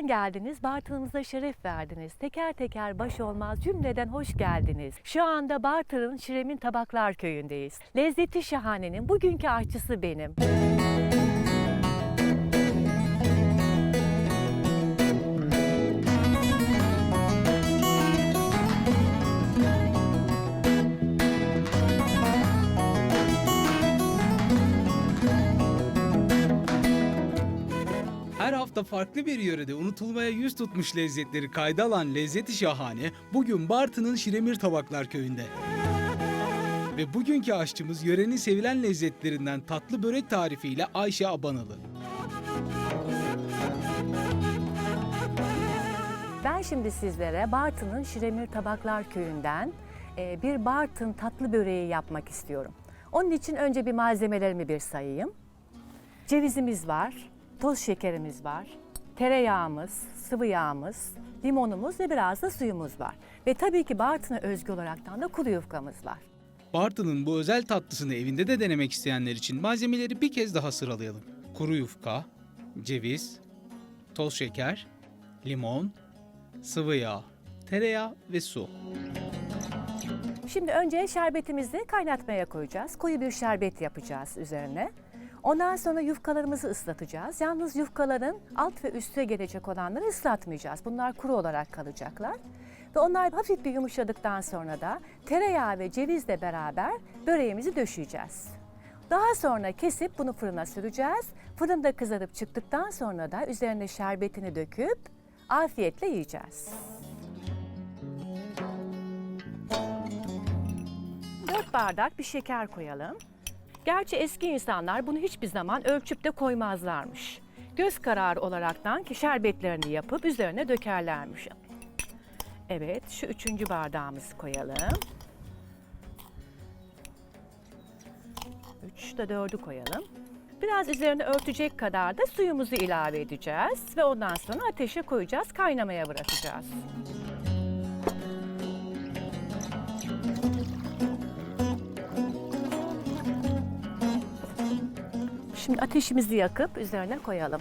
Uzaktan geldiniz, Bartın'ımıza şeref verdiniz. Teker teker baş olmaz cümleden hoş geldiniz. Şu anda Bartın'ın Şiremin Tabaklar Köyü'ndeyiz. Lezzeti şahanenin bugünkü aşçısı benim. Her hafta farklı bir yörede unutulmaya yüz tutmuş lezzetleri kayda alan Lezzeti Şahane bugün Bartın'ın Şiremir Tabaklar Köyü'nde. Ve bugünkü aşçımız yörenin sevilen lezzetlerinden tatlı börek tarifiyle Ayşe Abanalı. Ben şimdi sizlere Bartın'ın Şiremir Tabaklar Köyü'nden e, bir Bartın tatlı böreği yapmak istiyorum. Onun için önce bir malzemelerimi bir sayayım. Cevizimiz var, toz şekerimiz var, tereyağımız, sıvı yağımız, limonumuz ve biraz da suyumuz var. Ve tabii ki Bartın'a özgü olaraktan da kuru yufkamız var. Bartın'ın bu özel tatlısını evinde de denemek isteyenler için malzemeleri bir kez daha sıralayalım. Kuru yufka, ceviz, toz şeker, limon, sıvı yağ, tereyağı ve su. Şimdi önce şerbetimizi kaynatmaya koyacağız. Koyu bir şerbet yapacağız üzerine. Ondan sonra yufkalarımızı ıslatacağız. Yalnız yufkaların alt ve üste gelecek olanları ıslatmayacağız. Bunlar kuru olarak kalacaklar. Ve onlar hafif bir yumuşadıktan sonra da tereyağı ve cevizle beraber böreğimizi döşeyeceğiz. Daha sonra kesip bunu fırına süreceğiz. Fırında kızarıp çıktıktan sonra da üzerine şerbetini döküp afiyetle yiyeceğiz. 4 bardak bir şeker koyalım. Gerçi eski insanlar bunu hiçbir zaman ölçüp de koymazlarmış. Göz kararı olaraktan ki şerbetlerini yapıp üzerine dökerlermiş. Evet, şu üçüncü bardağımızı koyalım. Üç de dördü koyalım. Biraz üzerine örtecek kadar da suyumuzu ilave edeceğiz ve ondan sonra ateşe koyacağız, kaynamaya bırakacağız. Şimdi ateşimizi yakıp üzerine koyalım.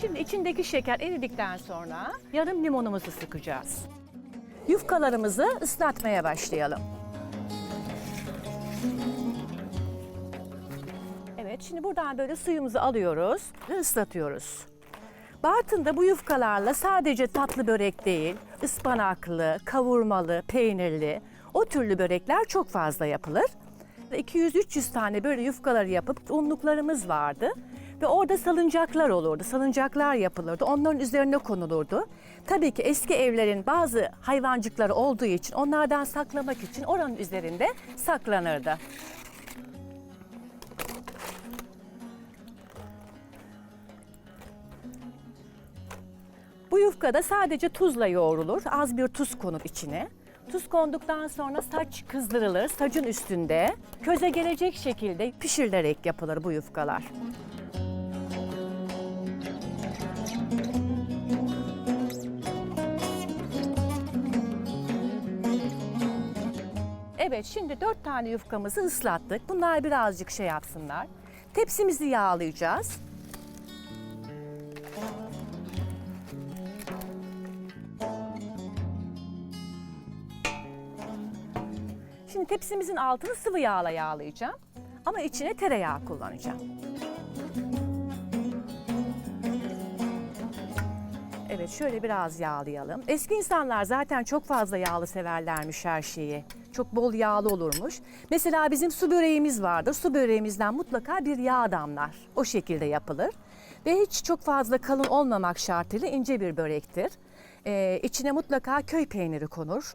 Şimdi içindeki şeker eridikten sonra yarım limonumuzu sıkacağız. Yufkalarımızı ıslatmaya başlayalım. Evet, şimdi buradan böyle suyumuzu alıyoruz ve ıslatıyoruz. Bartın'da bu yufkalarla sadece tatlı börek değil, ıspanaklı, kavurmalı, peynirli o türlü börekler çok fazla yapılır. 200-300 tane böyle yufkaları yapıp unluklarımız vardı. Ve orada salıncaklar olurdu, salıncaklar yapılırdı, onların üzerine konulurdu. Tabii ki eski evlerin bazı hayvancıkları olduğu için onlardan saklamak için oranın üzerinde saklanırdı. Bu yufkada sadece tuzla yoğrulur. Az bir tuz konur içine. Tuz konduktan sonra saç kızdırılır. Sacın üstünde köze gelecek şekilde pişirilerek yapılır bu yufkalar. Evet şimdi dört tane yufkamızı ıslattık. Bunlar birazcık şey yapsınlar. Tepsimizi yağlayacağız. Tepsimizin altını sıvı yağla yağlayacağım. Ama içine tereyağı kullanacağım. Evet şöyle biraz yağlayalım. Eski insanlar zaten çok fazla yağlı severlermiş her şeyi. Çok bol yağlı olurmuş. Mesela bizim su böreğimiz vardır. Su böreğimizden mutlaka bir yağ damlar. O şekilde yapılır. Ve hiç çok fazla kalın olmamak şartıyla ince bir börektir. Ee, içine mutlaka köy peyniri konur.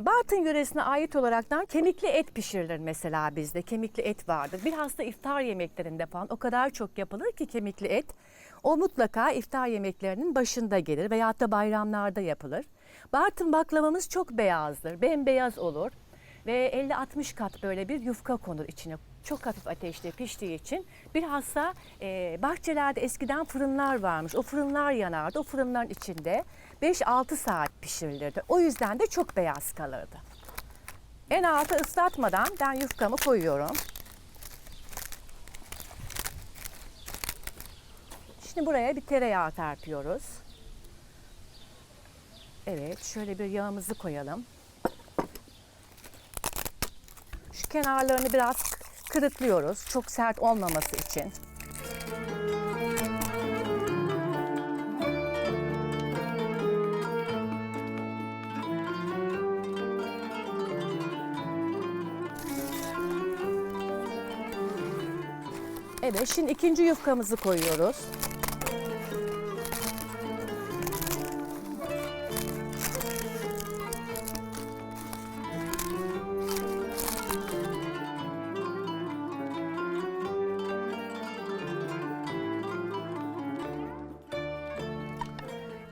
Bartın yöresine ait olaraktan kemikli et pişirilir mesela bizde. Kemikli et vardır. Bilhassa iftar yemeklerinde falan o kadar çok yapılır ki kemikli et. O mutlaka iftar yemeklerinin başında gelir veyahut da bayramlarda yapılır. Bartın baklavamız çok beyazdır. Bembeyaz olur. Ve 50-60 kat böyle bir yufka konur içine. Çok hafif ateşte piştiği için bilhassa e, bahçelerde eskiden fırınlar varmış. O fırınlar yanardı. O fırınların içinde 5-6 saat pişirilirdi. O yüzden de çok beyaz kalırdı. En altı ıslatmadan ben yufkamı koyuyorum. Şimdi buraya bir tereyağı terpiyoruz. Evet, şöyle bir yağımızı koyalım. Şu kenarlarını biraz kırıklıyoruz. Çok sert olmaması için. Evet, şimdi ikinci yufkamızı koyuyoruz.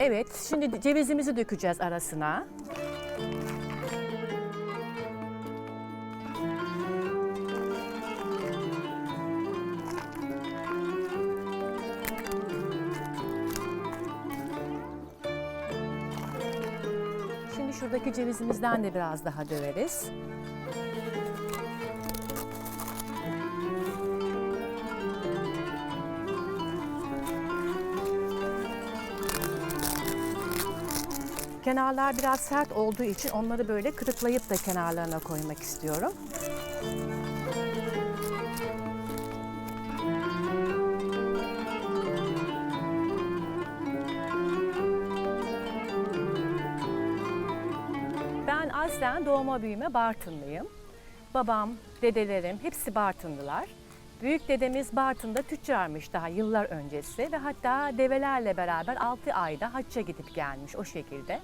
Evet, şimdi cevizimizi dökeceğiz arasına. Şuradaki cevizimizden de biraz daha döveriz. Kenarlar biraz sert olduğu için onları böyle kırıklayıp da kenarlarına koymak istiyorum. Ben doğma büyüme Bartınlıyım. Babam, dedelerim hepsi Bartınlılar. Büyük dedemiz Bartın'da tüccarmış daha yıllar öncesi ve hatta develerle beraber 6 ayda hacca gidip gelmiş o şekilde.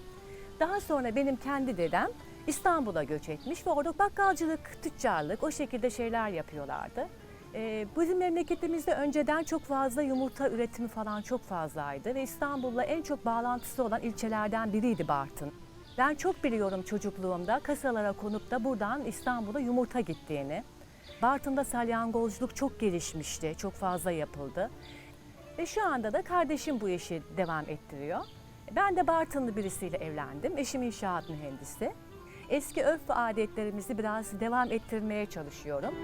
Daha sonra benim kendi dedem İstanbul'a göç etmiş ve orada bakkalcılık, tüccarlık o şekilde şeyler yapıyorlardı. Ee, bizim memleketimizde önceden çok fazla yumurta üretimi falan çok fazlaydı ve İstanbul'la en çok bağlantısı olan ilçelerden biriydi Bartın. Ben çok biliyorum çocukluğumda kasalara konup da buradan İstanbul'a yumurta gittiğini. Bartın'da salyangozculuk çok gelişmişti, çok fazla yapıldı. Ve şu anda da kardeşim bu işi devam ettiriyor. Ben de Bartınlı birisiyle evlendim. Eşim inşaat mühendisi. Eski örf ve adetlerimizi biraz devam ettirmeye çalışıyorum.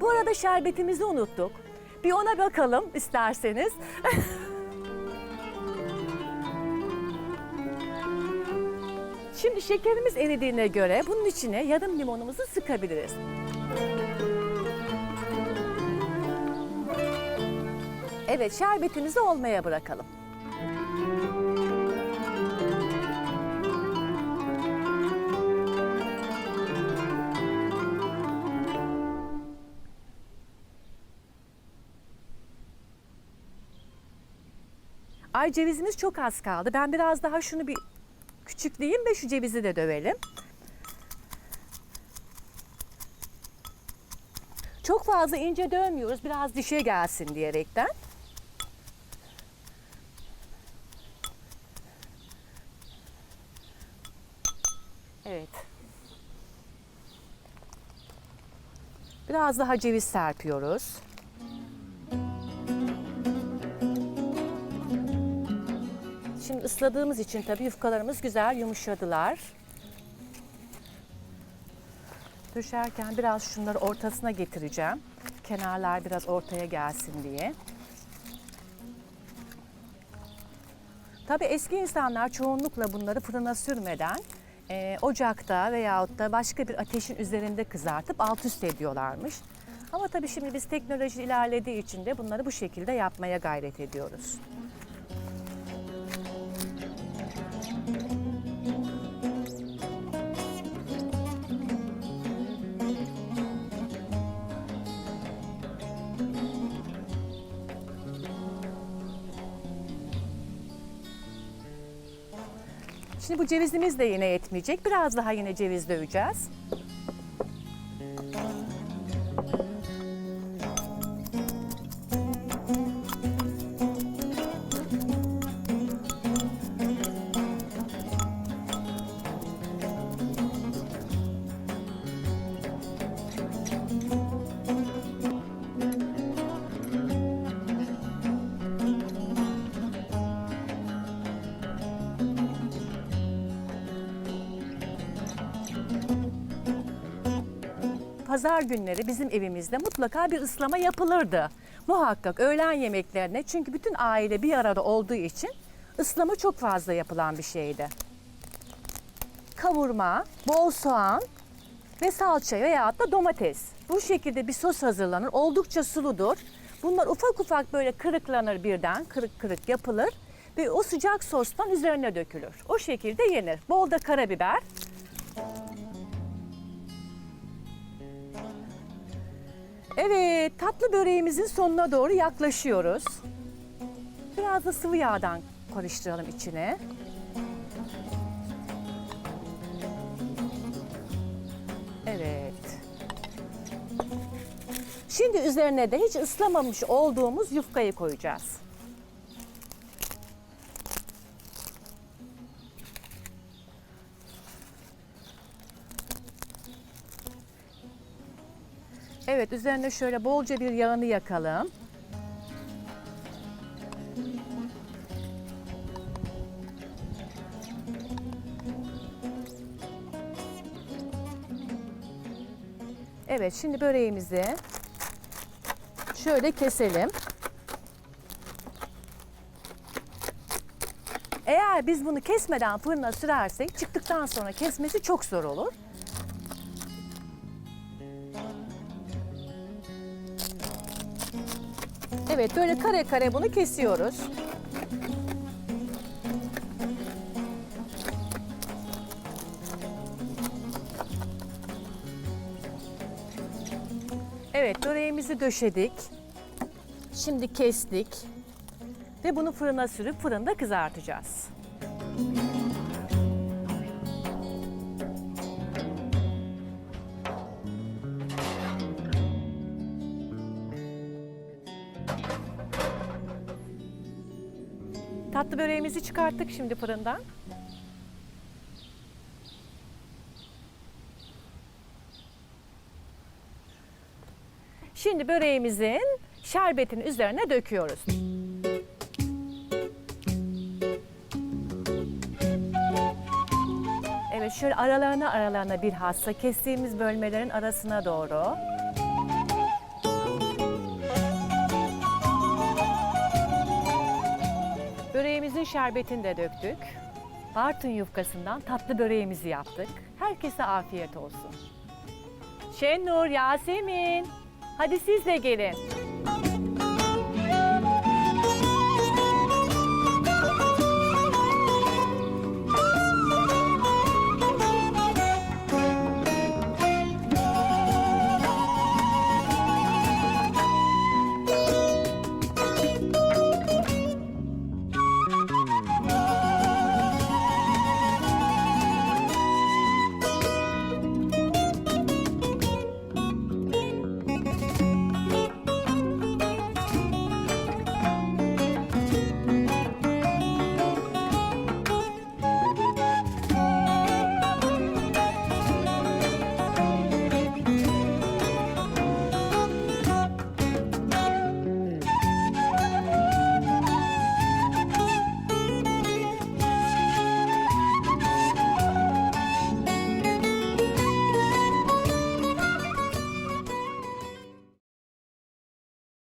Bu arada şerbetimizi unuttuk. Bir ona bakalım isterseniz. Şimdi şekerimiz eridiğine göre bunun içine yarım limonumuzu sıkabiliriz. Evet, şerbetimizi olmaya bırakalım. Ay cevizimiz çok az kaldı. Ben biraz daha şunu bir küçükleyeyim ve şu cevizi de dövelim. Çok fazla ince dövmüyoruz. Biraz dişe gelsin diyerekten. Evet. Biraz daha ceviz serpiyoruz. Şimdi ısladığımız için tabii yufkalarımız güzel yumuşadılar. Döşerken biraz şunları ortasına getireceğim. Kenarlar biraz ortaya gelsin diye. Tabii eski insanlar çoğunlukla bunları fırına sürmeden e, ocakta veyahut da başka bir ateşin üzerinde kızartıp alt üst ediyorlarmış. Ama tabii şimdi biz teknoloji ilerlediği için de bunları bu şekilde yapmaya gayret ediyoruz. Şimdi bu cevizimiz de yine yetmeyecek. Biraz daha yine ceviz döveceğiz. Pazar günleri bizim evimizde mutlaka bir ıslama yapılırdı. Muhakkak öğlen yemeklerine çünkü bütün aile bir arada olduğu için ıslama çok fazla yapılan bir şeydi. Kavurma, bol soğan ve salça veya da domates. Bu şekilde bir sos hazırlanır. Oldukça suludur. Bunlar ufak ufak böyle kırıklanır birden. Kırık kırık yapılır. Ve o sıcak sostan üzerine dökülür. O şekilde yenir. Bol da karabiber. Evet, tatlı böreğimizin sonuna doğru yaklaşıyoruz. Biraz da sıvı yağdan karıştıralım içine. Evet. Şimdi üzerine de hiç ıslamamış olduğumuz yufkayı koyacağız. Evet, üzerine şöyle bolca bir yağını yakalım. Evet, şimdi böreğimizi şöyle keselim. Eğer biz bunu kesmeden fırına sürersek çıktıktan sonra kesmesi çok zor olur. Evet, böyle kare kare bunu kesiyoruz. Evet, böreğimizi döşedik. Şimdi kestik. Ve bunu fırına sürüp fırında kızartacağız. Tatlı böreğimizi çıkarttık şimdi fırından. Şimdi böreğimizin şerbetini üzerine döküyoruz. Evet şöyle aralarına aralarına bir hassa kestiğimiz bölmelerin arasına doğru. Şerbetini de döktük. Bartın yufkasından tatlı böreğimizi yaptık. Herkese afiyet olsun. Şenur, Yasemin, hadi siz de gelin.